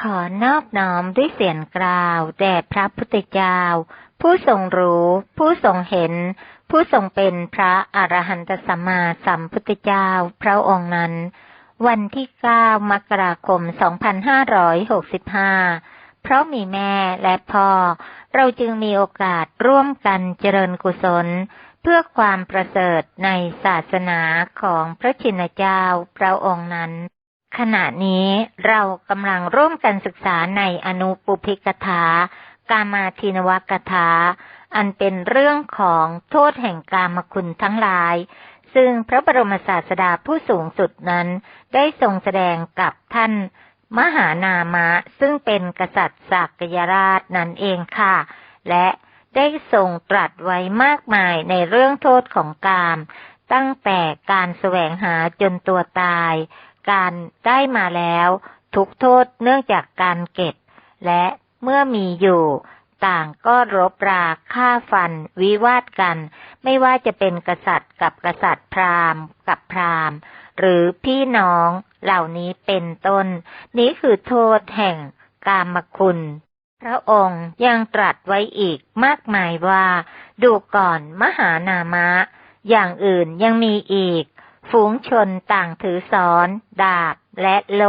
ขอนอบน้อมด้วยเสียงกล่าวแด่พระพุทธเจ้า ผู้ทรงรู้ ผู้ทรงเห็น ผู้ทรงเป็นพระอรหันตสัมมาสัมพุทธเจ้าพระองค์นั้น วันที่ 9 มกราคม 2565 เพราะมีแม่และพ่อ เราจึงมีโอกาสร่วมกันเจริญกุศล เพื่อความประเสริฐในศาสนาของพระชินเจ้าพระองค์นั้น ขณะนี้เรากำลังร่วมกันศึกษาในอนุปุพิกถา กามาทินวกถา อันเป็นเรื่องของโทษแห่งกามคุณทั้งหลาย ซึ่งพระบรมศาสดาผู้สูงสุดนั้นได้ทรงแสดงกับท่าน มหานามะ ซึ่งเป็นกษัตริย์สักยราชนั่นเองค่ะ และได้ทรงตรัสไว้มากมายในเรื่องโทษของกาม ตั้งแต่การแสวงหาจนตัวตาย การได้มาแล้ว ทุกโทษเนื่องจากการเก็บ และเมื่อมีอยู่ ต่างก็รบราฆ่าฟัน วิวาทกัน ไม่ว่าจะเป็นกษัตริย์กับกษัตริย์พราหมณ์ กับพราหมณ์ หรือพี่น้องเหล่านี้เป็นต้น นี้คือโทษแห่งกามคุณพระองค์ยังตรัสไว้อีกมากมายว่า ดูก่อนมหานามะ อย่างอื่นยังมีอีก ฝูงชนต่างถือสอน ดาบ และโล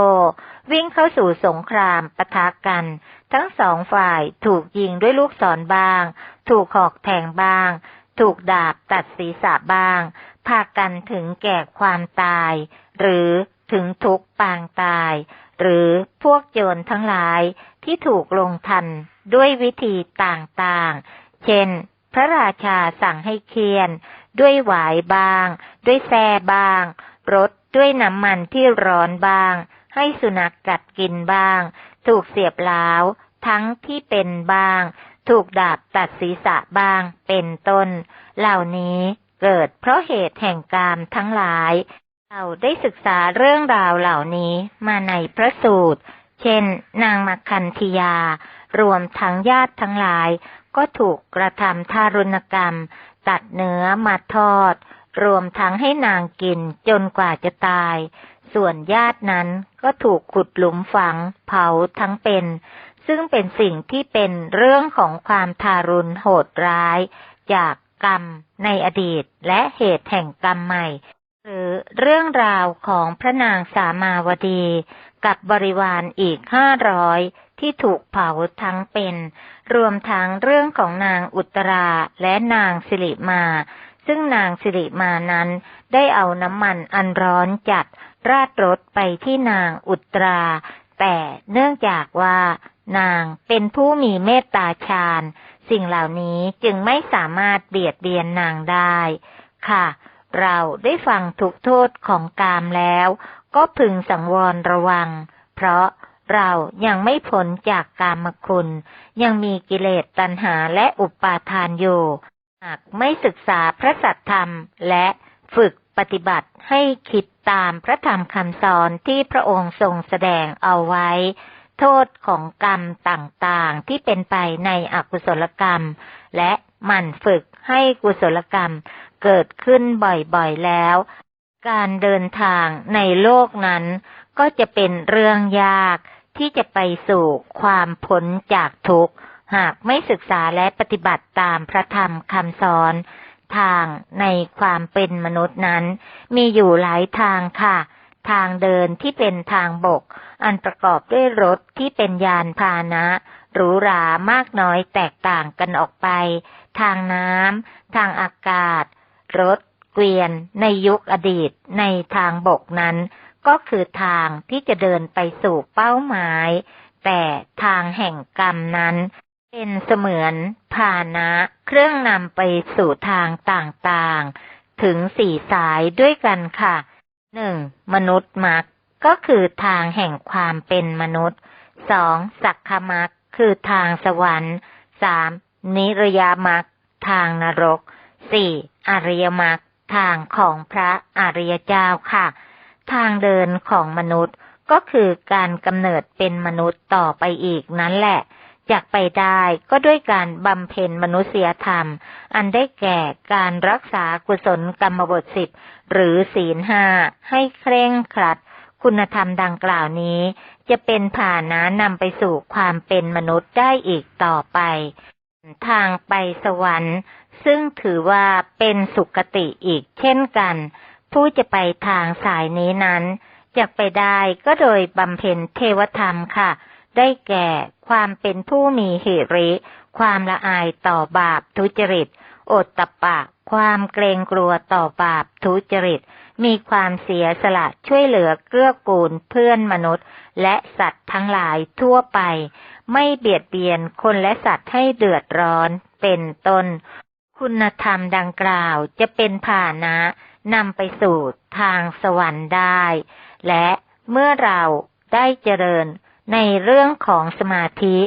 วิ่งเข้าสู่สงครามปะทะกัน ทั้งสองฝ่ายถูกยิงด้วยลูกศรบาง ถูกหอกแทงบาง ถูกดาบตัดศีรษะบาง พากันถึงแก่ความตาย หรือถึงทุกปางตาย หรือพวกโจรทั้งหลายที่ถูกลงทันด้วยวิธีต่างๆ เช่น พระราชาสั่งให้เคียน ด้วยหวายบาง ด้วยแซ่บางรถด้วยน้ำมันที่ร้อนบาง ให้สุนัขกัดกินบาง ถูกเสียบล้าว ทั้งที่เป็นบาง ถูกดาบตัดศีรษะบาง เป็นต้น เหล่านี้เกิดเพราะเหตุแห่งกามทั้งหลาย เราได้ศึกษาเรื่องราวเหล่านี้มาในพระสูตร เช่น นางมัคคันธยา รวมทั้งญาติทั้งหลาย ก็ถูกกระทำทารุณกรรม ตัดเนื้อมาทอด รวมทั้งให้นางกินจนกว่าจะตาย ส่วนญาตินั้นก็ถูกขุดหลุมฝัง เผาทั้งเป็น ซึ่งเป็นสิ่งที่เป็นเรื่องของความทารุณโหดร้าย จากกรรมในอดีตและเหตุแห่งกรรมใหม่ หรือเรื่องราวของพระนางสามาวดี กับบริวารอีกห้าร้อย ที่ถูกเผาทั้งเป็น รวมทั้งเรื่องของนางอุตราและนางสิริมา ซึ่งนางสิริมานั้นได้เอาน้ำมันอันร้อนจัดราดรถไปที่นางอุตรา แต่เนื่องจากว่านางเป็นผู้มีเมตตาฌานสิ่งเหล่านี้จึงไม่สามารถเบียดเบียนนางได้ ค่ะ เราได้ฟังทุกโทษของกามแล้ว ก็พึงสังวรระวัง เพราะ เรายังไม่พ้นจากกามคุณ ยังมีกิเลสตัณหาและอุปาทานอยู่ หากไม่ศึกษาพระสัทธรรมและฝึกปฏิบัติให้คิดตามพระธรรมคำสอนที่พระองค์ทรงแสดงเอาไว้ โทษของกรรมต่างๆที่เป็นไปในอกุศลกรรม และหมั่นฝึกให้กุศลกรรมเกิดขึ้นบ่อยๆแล้ว การเดินทางในโลกนั้นก็จะเป็นเรื่องยาก ที่จะไปสู่ความพ้นจากทุกข์ หากไม่ศึกษาและปฏิบัติตามพระธรรมคำสอนทางในความเป็นมนุษย์นั้น มีอยู่หลายทางค่ะ ทางเดินที่เป็นทางบก อันประกอบด้วยรถที่เป็นยานพาหนะหรูหรามากน้อยแตกต่างกันออกไป ทางน้ำทางอากาศ รถ เกวียน ในยุคอดีตในทางบกนั้น ก็คือทางที่จะเดินไปสู่เป้าหมาย แต่ทางแห่งกรรมนั้น เป็นเสมือนพานะเครื่องนำไปสู่ทางต่างๆ ถึงสี่สายด้วยกันค่ะหนึ่งมนุษย์มรรคก็คือทางแห่งความเป็นมนุษย์สองสักขมรรคคือทางสวรรค์สามนิรยามรรคทางนรกสี่อริยมรรคทางของพระอริยเจ้าค่ะ ทางเดินของมนุษย์ก็คือการกำเนิดเป็นมนุษย์ต่อไปอีกนั่นแหละจากไปได้ก็ด้วยการบำเพ็ญมนุษยธรรม อันได้แก่การรักษากุศลกรรมบทสิบหรือศีลห้าให้เคร่งครัด คุณธรรมดังกล่าวนี้ จะเป็นผ่านะนำไปสู่ความเป็นมนุษย์ได้อีกต่อไป ทางไปสวรรค์ ซึ่งถือว่าเป็นสุคติอีกเช่นกัน ผู้จะไปทางสายนี้นั้นจะไปได้ก็โดยบำเพ็ญเทวธรรมค่ะ ได้แก่ความเป็นผู้มีเหริ ความละอายต่อบาปทุจริตอดตะปะ ความเกรงกลัวต่อบาปทุจริต มีความเสียสละช่วยเหลือเกื้อกูลเพื่อนมนุษย์ และสัตว์ทั้งหลายทั่วไป ไม่เบียดเบียนคนและสัตว์ให้เดือดร้อนเป็นต้น คุณธรรมดังกล่าวจะเป็นผ่านะ นำไปสู่ทางสวรรค์ได้ และเมื่อเราได้เจริญในเรื่องของสมาธิ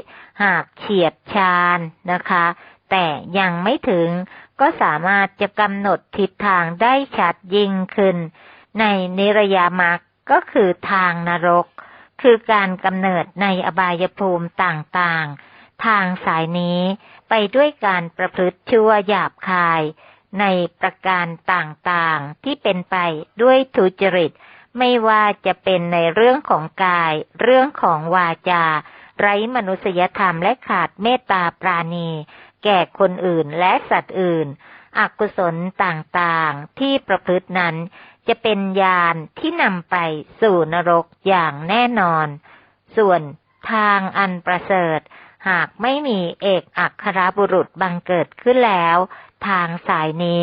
หากเฉียบชานนะคะ แต่ยังไม่ถึงก็สามารถจะกำหนดทิศทางได้ชัดยิ่งขึ้น ในนิรยามรรคก็คือทางนรก คือการกำเนิดในอบายภูมิต่างๆ ทางสายนี้ไปด้วยการประพฤติชั่วหยาบคาย ในประการต่างๆที่เป็นไปด้วยทุจริต ไม่ว่าจะเป็นในเรื่องของกาย เรื่องของวาจา ไร้มนุษยธรรมและขาดเมตตาปราณี แก่คนอื่นและสัตว์อื่น อกุศลต่างๆที่ประพฤตินั้น จะเป็นยานที่นำไปสู่นรกอย่างแน่นอน ส่วนทางอันประเสริฐหากไม่มีเอกอัครบุรุษบังเกิดขึ้นแล้ว ทางสายนี้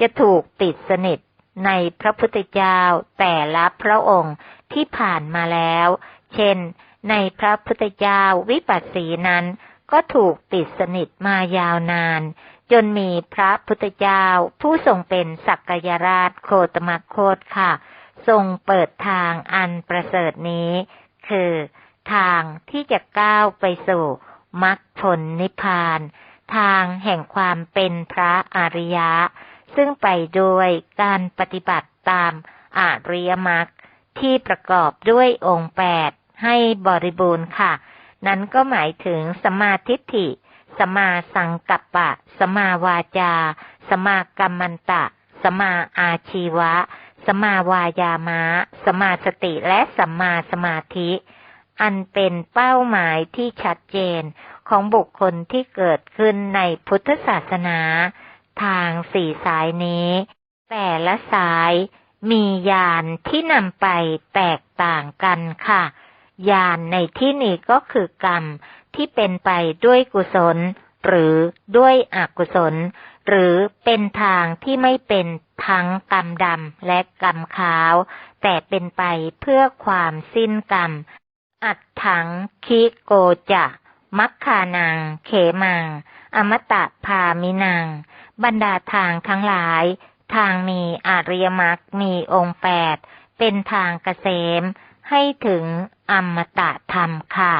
จะถูกติดสนิทในพระพุทธเจ้าแต่ละพระองค์ที่ผ่านมาแล้ว เช่น ในพระพุทธเจ้าวิปัสสีนั้น ก็ถูกติดสนิทมายาวนาน จนมีพระพุทธเจ้าผู้ทรงเป็นสักยราชโคตมโคตค่ะ ทรงเปิดทางอันประเสริฐนี้ คือ ทางที่จะก้าวไปสู่มรรคผลนิพพาน ทางแห่งความเป็นพระอริยะ ซึ่งไปโดยการปฏิบัติตามอริยมรรคที่ประกอบด้วยองค์แปดให้บริบูรณ์ค่ะ นั้นก็หมายถึงสมาธิฐิ สมาสังกัปปะ สมาวาจา สมากรรมันตะ สมาอาชีวะ สมาวายามะ สมาสติและสัมมาสมาธิ อันเป็นเป้าหมายที่ชัดเจน ของบุคคลที่เกิดขึ้นในพุทธศาสนา ทางสี่สายนี้ แต่ละสายมียานที่นำไปแตกต่างกันค่ะ ยานในที่นี้ก็คือกรรมที่เป็นไปด้วยกุศล หรือด้วยอกุศล หรือเป็นทางที่ไม่เป็นทั้งกรรมดำและกรรมขาว แต่เป็นไปเพื่อความสิ้นกรรม อัดถังคิโกจะ มัคคานัง เขมัง อมตะพามินัง บรรดาทางทั้งหลาย ทางมีอริยมรรคมีองค์แปด เป็นทางเกษม ให้ถึงอมตะธรรมค่ะ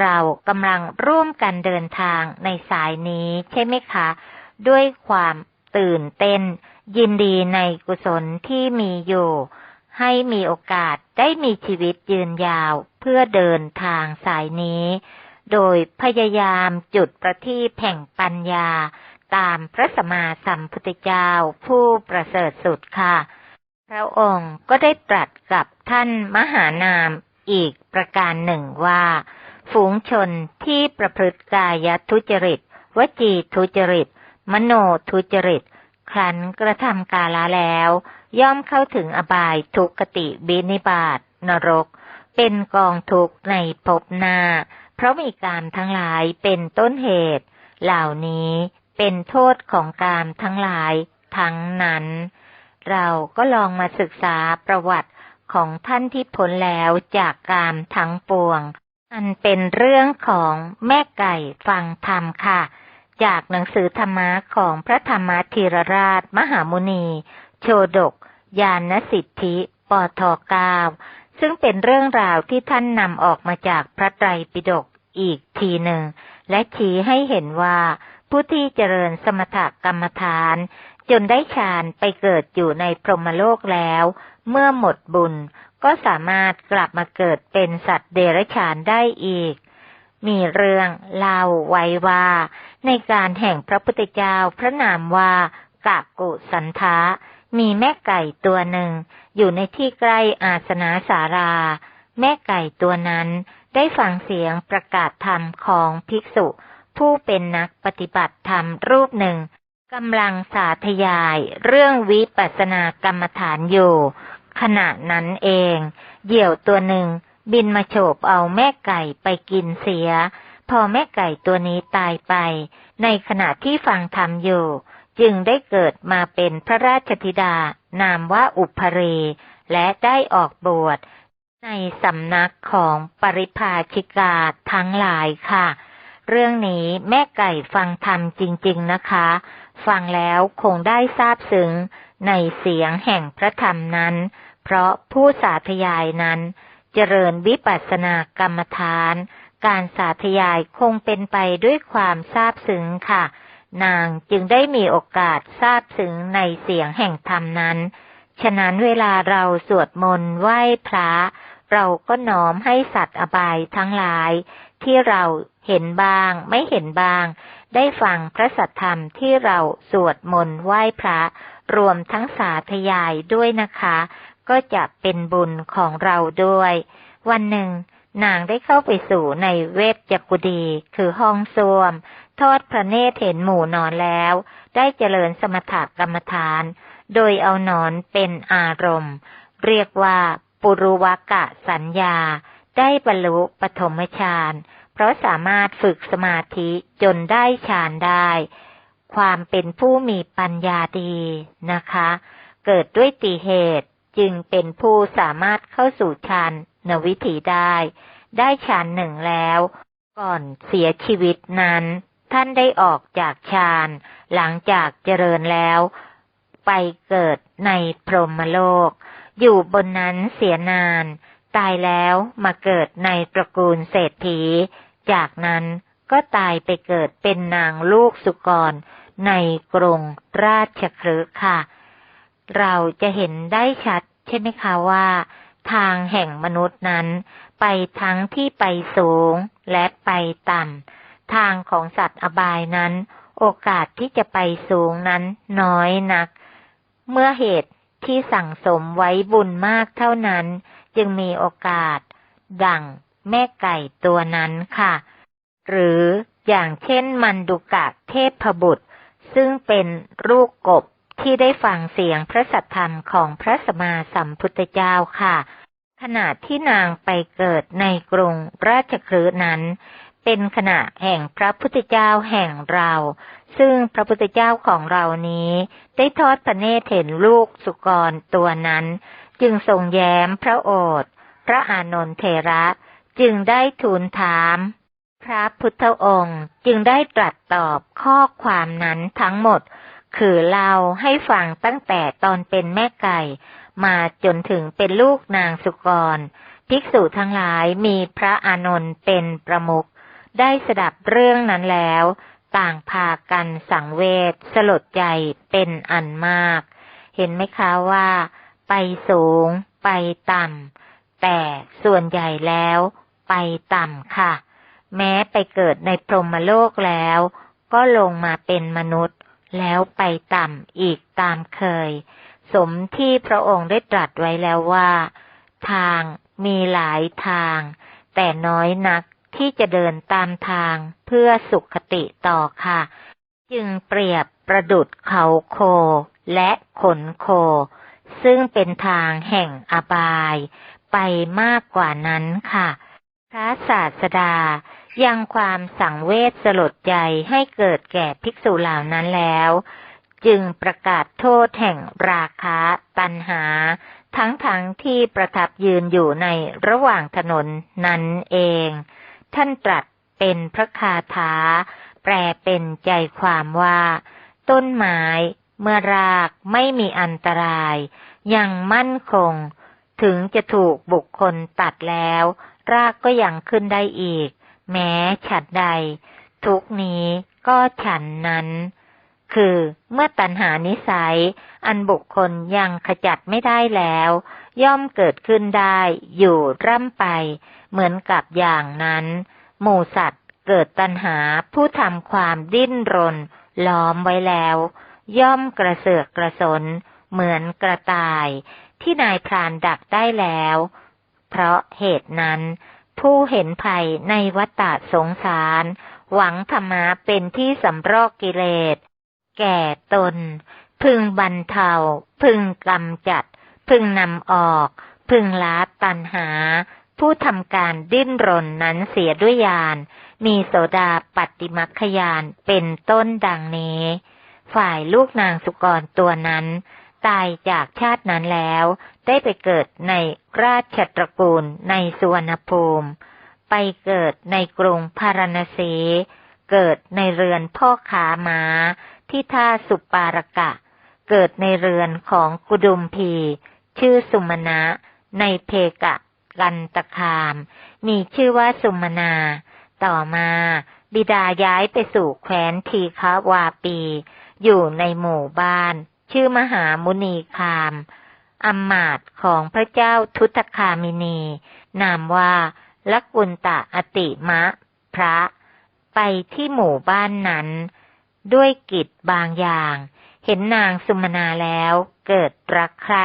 เรากำลังร่วมกันเดินทางในสายนี้ใช่ไหมคะ ด้วยความตื่นเต้น ยินดีในกุศลที่มีอยู่ ให้มีโอกาสได้มีชีวิตยืนยาวเพื่อเดินทางสายนี้ โดยพยายามจุดประทีปแห่งปัญญา ตามพระสมมาสัมพุทธเจ้าผู้ประเสริฐสุดค่ะ พระองค์ก็ได้ตรัสกับท่านมหานามอีกประการหนึ่งว่า ฝูงชนที่ประพฤติกายทุจริต วจีทุจริต มโนทุจริตครั้นกระทำกาละแล้ว ย่อมเข้าถึงอบายทุกติบินิบาตนรก เป็นกองทุกข์ในภพหน้า ราะมีกามทั้งหลายเป็นต้นเหตุ เหล่านี้เป็นโทษของกามทั้งหลายทั้งนั้น เราก็ลองมาศึกษาประวัติของท่านที่พ้นแล้วจากกามทั้งปวง อันเป็นเรื่องของแม่ไก่ฟังธรรมค่ะ จากหนังสือธรรมะของพระธรรมธีรราชมหามุนี โชดก ยานสิทธิ ปทเก้าซึ่งเป็นเรื่องราวที่ท่านนำออกมาจากพระไตรปิฎก อีกทีหนึ่ง และชี้ให้เห็นว่า ผู้ที่เจริญสมถกรรมฐาน จนได้ฌานไปเกิดอยู่ในพรหมโลกแล้ว เมื่อหมดบุญก็สามารถกลับมาเกิดเป็นสัตว์เดรัจฉานได้อีก มีเรื่องเล่าไว้ว่า ในการแห่งพระพุทธเจ้าพระนามว่ากากุสันทะมีแม่ไก่ตัวหนึ่ง อยู่ในที่ใกล้อาสนาสารา แม่ไก่ตัวนั้น ได้ฟังเสียงประกาศธรรมของภิกษุ ผู้เป็นนักปฏิบัติธรรมรูปหนึ่งกำลังสาธยายเรื่องวิปัสสนากรรมฐานอยู่ ขณะนั้นเอง เหยี่ยวตัวหนึ่งบินมาโฉบเอาแม่ไก่ไปกินเสีย พอแม่ไก่ตัวนี้ตายไป ในขณะที่ฟังธรรมอยู่ จึงได้เกิดมาเป็นพระราชธิดานามว่าอุปเร และได้ออกบวช ในสำนักของปริพาชิกาทั้งหลายค่ะ เรื่องนี้แม่ไก่ฟังธรรมจริง ๆนะคะ ฟังแล้วคงได้ทราบซึ้งในเสียงแห่งพระธรรมนั้น เพราะผู้สาธยายนั้น เจริญวิปัสสนากรรมฐาน การสาธยายคงเป็นไปด้วยความทราบซึ้งค่ะ นางจึงได้มีโอกาสทราบซึ้งในเสียงแห่งธรรมนั้น ฉะนั้นเวลาเราสวดมนต์ไหว้พระ เราก็น้อมให้สัตว์อบายทั้งหลาย ที่เราเห็นบ้าง ไม่เห็นบ้าง ได้ฟังพระสัทธรรมที่เราสวดมนต์ไหว้พระ รวมทั้งสาธยายด้วยนะคะ ก็จะเป็นบุญของเราด้วย วันหนึ่ง นางได้เข้าไปสู่ในเวทจักุดีคือห้องส้วม ทอดพระเนตรเห็นหมู่นอนแล้ว ได้เจริญสมถกรรมฐาน โดยเอานอนเป็นอารมณ์ เรียกว่า ปุรุวกะสัญญา ได้บรรลุปฐมฌาน เพราะสามารถฝึกสมาธิจนได้ฌานได้ ความเป็นผู้มีปัญญาดีนะคะ เกิดด้วยตีเหตุจึงเป็นผู้สามารถเข้าสู่ฌานนวิถีได้ ได้ฌานหนึ่งแล้ว ก่อนเสียชีวิตนั้น ท่านได้ออกจากฌานหลังจากเจริญแล้ว ไปเกิดในพรหมโลก อยู่บนนั้นเสียนาน ตายแล้วมาเกิดในตระกูลเศรษฐี จากนั้นก็ตายไปเกิดเป็นนางลูกสุกร ในกรงราชคฤห์ค่ะ เราจะเห็นได้ชัดใช่ไหมคะว่า ทางแห่งมนุษย์นั้น ไปทั้งที่ไปสูงและไปต่ำทางของสัตว์อบายนั้น โอกาสที่จะไปสูงนั้นน้อยนัก เมื่อเหตุ ที่สั่งสมไว้บุญมากเท่านั้น จึงมีโอกาส ดั่งแม่ไก่ตัวนั้นค่ะ หรืออย่างเช่นมันดุกะเทพบุตร ซึ่งเป็นลูกกบที่ได้ฟังเสียงพระสัทธรรมของพระสมมาสัมพุทธเจ้าค่ะ ขณะที่นางไปเกิดในกรุงราชคฤห์นั้น เป็นขณะแห่งพระพุทธเจ้าแห่งเรา ซึ่งพระพุทธเจ้าของเรานี้ ได้ทอดพระเนตรเห็นลูกสุกรตัวนั้น จึงทรงแย้มพระโอษฐ์พระอานนทเทระจึงได้ทูลถาม พระพุทธองค์จึงได้ตรัสตอบข้อความนั้นทั้งหมด คือเล่าให้ฟังตั้งแต่ตอนเป็นแม่ไก่ มาจนถึงเป็นลูกนางสุกร ภิกษุทั้งหลายมีพระอานนท์เป็นประมุขได้สดับเรื่องนั้นแล้ว ต่างพากันสังเวชสลดใจเป็นอันมาก เห็นไหมคะว่า ไปสูง ไปต่ำแต่ส่วนใหญ่แล้ว ไปต่ำค่ะ แม้ไปเกิดในพรหมโลกแล้ว ก็ลงมาเป็นมนุษย์ แล้วไปต่ำอีกตามเคย สมที่พระองค์ได้ตรัสไว้แล้วว่า ทางมีหลายทาง แต่น้อยนัก ที่จะเดินตามทางเพื่อสุขติต่อค่ะ จึงเปรียบประดุดเขาโคและขนโค ซึ่งเป็นทางแห่งอบาย ไปมากกว่านั้นค่ะ พระศาสดายังความสังเวชสลดใจให้เกิดแก่ภิกษุเหล่านั้นแล้ว จึงประกาศโทษแห่งราคะตัณหา ทั้งๆทที่ประทับยืนอยู่ในระหว่างถนนนั้นเอง ท่านตรัสเป็นพระคาถา แปลเป็นใจความว่า ต้นไม้เมื่อรากไม่มีอันตราย ยังมั่นคง ถึงจะถูกบุคคลตัดแล้ว รากก็ยังขึ้นได้อีก แม้ฉัดใด ทุกนี้ก็ฉันนั้น คือเมื่อตัณหานิสัย อันบุคคลยังขจัดไม่ได้แล้ว ย่อมเกิดขึ้นได้อยู่ร่ำไป เหมือนกับอย่างนั้น หมู่สัตว์เกิดตัณหาผู้ทำความดิ้นรน ล้อมไว้แล้ว ย่อมกระเสือกกระสน เหมือนกระต่าย ที่นายพรานดักได้แล้ว เพราะเหตุนั้น ผู้เห็นภัยในวัฏสงสาร หวังธรรมะเป็นที่สำรอกกิเลส แก่ตน พึงบรรเทา พึงกำจัด พึงนำออก พึงละตัณหา ผู้ทำการดิ้นรนนั้นเสียด้วยยาน มีโสดาปฏิมัคคยานเป็นต้นดังนี้ ฝ่ายลูกนางสุกรตัวนั้น ตายจากชาตินั้นแล้ว ได้ไปเกิดในราชตระกูลในสุวรรณภูมิ ไปเกิดในกรุงพาราณสี เกิดในเรือนพ่อขาม้าที่ท่าสุปารกะ เกิดในเรือนของกุดุมพี ชื่อสุมาณะ ในเพกะ กันตคาม มีชื่อว่าสุมาณาต่อมา บิดาย้ายไปสู่แคว้นทีฆาวาปี อยู่ในหมู่บ้าน ชื่อมหามุนีคามอำมาตของพระเจ้าทุตคามินี นามว่าลกุลตะอติมะ พระ ไปที่หมู่บ้านนั้น ด้วยกิจบางอย่าง เห็นนางสุมนาแล้วเกิดรักใคร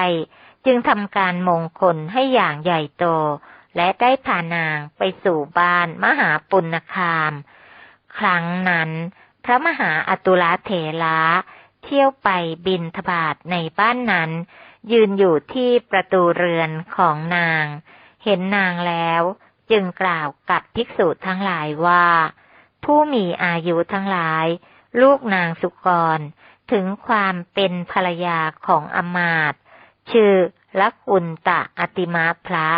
จึงทำการมงคลให้อย่างใหญ่โต และได้พานางไปสู่บ้านมหาปุณคาม ครั้งนั้น พระมหาอตุลาเถระเที่ยวไปบินทบาทในบ้านนั้น ยืนอยู่ที่ประตูเรือนของนาง เห็นนางแล้วจึงกล่าวกับภิกษุทั้งหลายว่า ผู้มีอายุทั้งหลาย ลูกนางสุกร ถึงความเป็นภรรยาของอมาตชื่อ ลักุลตะอติมาพระ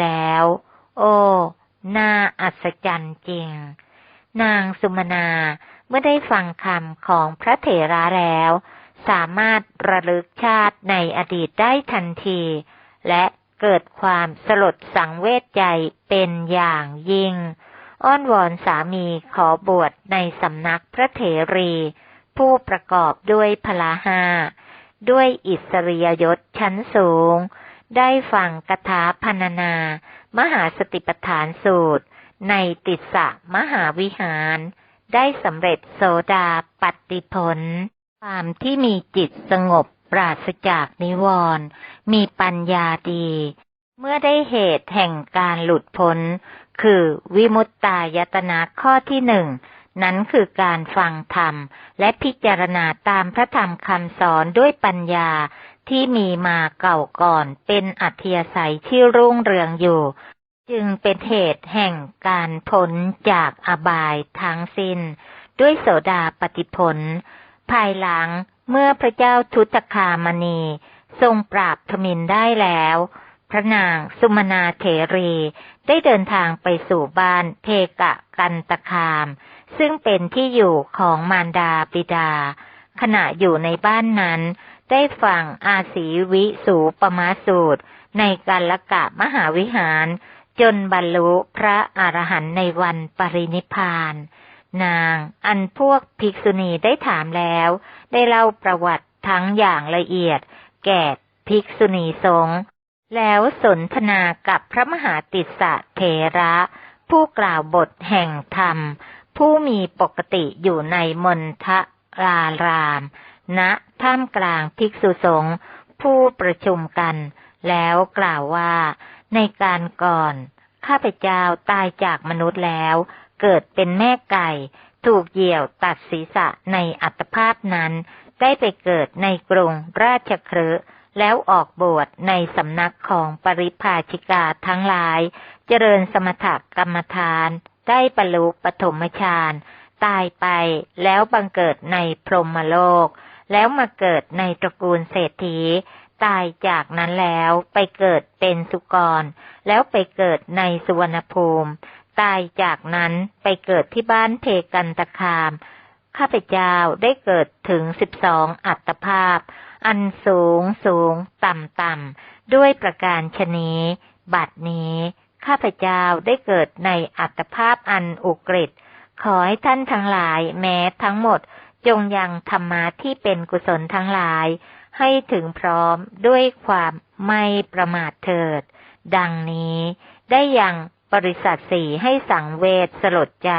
แล้ว โอ้น่าอัศจรรย์จริง นางสุมนาเมื่อได้ฟังคำของพระเถระแล้ว สามารถระลึกชาติในอดีตได้ทันที และเกิดความสลดสังเวชใจเป็นอย่างยิ่ง อ้อนวอนสามีขอบวชในสำนักพระเถรี ผู้ประกอบด้วยพลาหา ด้วยอิสริยยศชั้นสูง ได้ฟังกถาพรรณนา มหาสติปฐานสูตร ในติสสะมหาวิหาร ได้สำเร็จโสดาปฏิผล ความที่มีจิตสงบปราศจากนิวรณ์มีปัญญาดี เมื่อได้เหตุแห่งการหลุดพ้น คือวิมุตตายตนะข้อที่หนึ่ง นั้นคือการฟังธรรม และพิจารณาตามพระธรรมคำสอนด้วยปัญญาที่มีมาเก่าก่อนเป็นอัธยาศัยที่รุ่งเรืองอยู่ จึงเป็นเหตุแห่งการพ้นจากอบายทั้งสิ้น ด้วยโสดาปฏิผล ภายหลังเมื่อพระเจ้าทุตคามณี ทรงปราบทมินได้แล้ว พระนางสุมนาเถรี ได้เดินทางไปสู่บ้านเพกะกันตคาม ซึ่งเป็นที่อยู่ของมารดาบิดา ขณะอยู่ในบ้านนั้น ได้ฟังอาศีวิสูปมาสูตร ในกัลกะมหาวิหาร จนบรรลุพระอรหันต์ในวันปรินิพพาน นางอันพวกภิกษุณีได้ถามแล้ว ได้เล่าประวัติทั้งอย่างละเอียด แก่ภิกษุณีสงฆ์แล้วสนทนากับพระมหาติสสะเถระ ผู้กล่าวบทแห่งธรรม ผู้มีปกติอยู่ในมณฑราราม ณท่ามกลางภิกษุสงฆ์ผู้ประชุมกัน แล้วกล่าวว่า ในการก่อน ข้าพเจ้าตายจากมนุษย์แล้ว เกิดเป็นแม่ไก่ ถูกเหยี่ยวตัดศีรษะในอัตภาพนั้น ได้ไปเกิดในกรุงราชครืแล้วออกบวชในสำนักของปริภาชิกาทั้งหลาย เจริญสมถกรรมฐาน ได้บรรลุปฐมฌานตายไปแล้วบังเกิดในพรหมโลก แล้วมาเกิดในตระกูลเศรษฐี ตายจากนั้นแล้วไปเกิดเป็นสุกร แล้วไปเกิดในสุวรรณภูมิ ตายจากนั้นไปเกิดที่บ้านเพกันตคาม ข้าพเจ้าได้เกิดถึงสิบสองอัตภาพ อันสูงสูง ต่ำต่ำด้วยประการชนีบัดนี้ ข้าพเจ้าได้เกิดในอัตภาพอันอุกฤษขอให้ท่านทั้งหลายแม้ทั้งหมดจงยังธรรมะที่เป็นกุศลทั้งหลาย ให้ถึงพร้อมด้วยความไม่ประมาทเถิด ดังนี้ได้ยังบริษัทสี่ให้สังเวชสลดใจ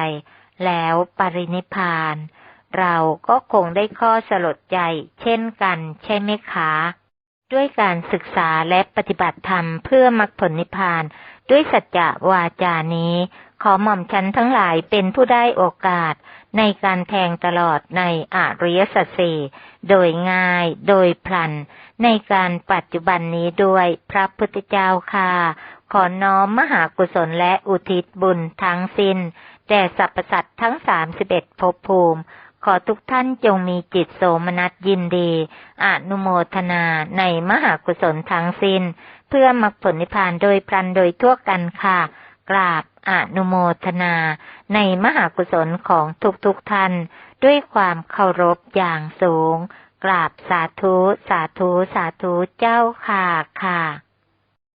แล้วปรินิพพาน เราก็คงได้ข้อสลดใจเช่นกันใช่ไหมคะ ด้วยการศึกษาและปฏิบัติธรรมเพื่อมรรคผลนิพพาน ด้วยสัจจะวาจานี้ ขอหม่อมฉันทั้งหลายเป็นผู้ได้โอกาสในการแทงตลอดในอริยสัจสี่โดยง่ายโดยพลัน ในการปัจจุบันนี้ด้วยพระพุทธเจ้าค่ะ ขอน้อมมหากุศลและอุทิศบุญทั้งสิ้นแด่สรรพสัตว์ทั้งสามสิบเอ็ดภพภูมิ ขอทุกท่านจงมีจิตโสมนัสยินดี อนุโมทนาในมหากุศลทั้งสิ้น พื่อมรรคผลนิพพานโดยพลันโดยทั่วกันค่ะ กราบอนุโมทนา ในมหากุศลของทุกๆทท่าน ด้วยความเคารพอย่างสูง กราบสาธุ สาธุ สาธุเจ้าค่ะค่ะ